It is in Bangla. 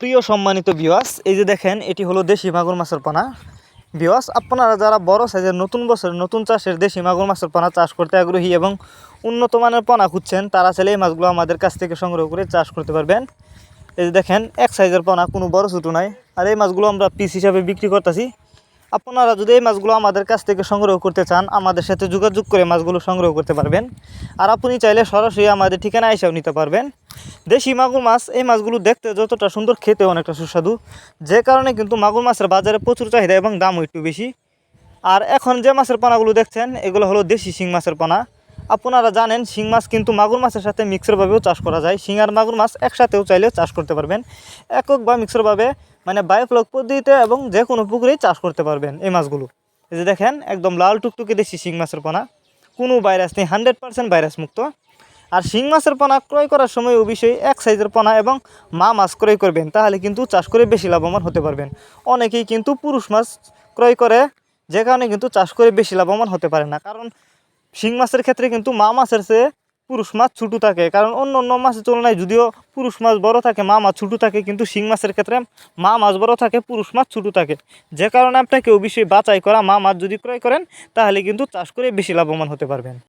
প্রিয় সম্মানিত বিওয়াস এই যে দেখেন, এটি হলো দেশি মাগুর মাছের পানা। বিওয়াস আপনারা যারা বড় সাইজের নতুন বছর নতুন চাষের দেশি মাগুর মাছের পানা চাষ করতে আগ্রহী এবং উন্নত মানের পানা খুঁজছেন, তারা ছেলে এই মাছগুলো আমাদের কাছ থেকে সংগ্রহ করে চাষ করতে পারবেন। এই যে দেখেন, এক সাইজের পানা, কোনো বড় ছোটো নাই। আর এই মাছগুলো আমরা পিস হিসাবে বিক্রি করতেছি। আপনারা যদি এই মাছগুলো আমাদের কাছ থেকে সংগ্রহ করতে চান, আমাদের সাথে যোগাযোগ করে মাছগুলো সংগ্রহ করতে পারবেন। আর আপনি চাইলে সরাসরি আমাদের ঠিকানা এসেও নিতে পারবেন। দেশি মাগুর মাছ, এই মাছগুলো দেখতে যতটা সুন্দর খেতে অনেকটা সুস্বাদু। যে কারণে কিন্তু মাগুর মাছের বাজারে প্রচুর চাহিদা এবং দামও একটু বেশি। আর এখন যে মাছের পানাগুলো দেখছেন, এগুলো হলো দেশি শিং মাছের পোনা। আপনারা জানেন শিং মাছ কিন্তু মাগুর মাছের সাথে মিক্সারভাবেও চাষ করা যায়। শিং আর মাগুর মাছ একসাথেও চাইলে চাষ করতে পারবেন। একক বা মিক্সারভাবে মানে বায়োফ্লক পদ্ধতিতে এবং যে কোনো পুকুরেই চাষ করতে পারবেন এই মাছগুলো। এই যে দেখেন, একদম লাল টুকটুকে দেশি শিং মাছের পোনা। কোনো ভাইরাস নেই হান্ড্রেড পার্সেন্ট ভাইরাস মুক্ত। আর শিং মাছের পোনা ক্রয় করার সময় অবশ্যই এক সাইজের পোনা এবং মা মাছ ক্রয় করবেন, তাহলে কিন্তু চাষ করে বেশি লাভবান হতে পারবেন। অনেকেই কিন্তু পুরুষ মাছ ক্রয় করে যে কারণে কিন্তু চাষ করে বেশি লাভবান হতে পারে না। কারণ শিং মাছের ক্ষেত্রে কিন্তু মা মাছের চেয়ে পুরুষ মাছ ছোটো থাকে। কারণ অন্য অন্য মাছের তুলনায় যদিও পুরুষ মাছ বড় থাকে, মা মাছ ছোটো থাকে, কিন্তু শিং মাছের ক্ষেত্রে মা মাছ বড় থাকে, পুরুষ মাছ ছোটো থাকে। যে কারণে আপনাকে অবশ্যই বাছাই করা মা মাছ যদি ক্রয় করেন, তাহলে কিন্তু চাষ করে বেশি লাভবান হতে পারবেন।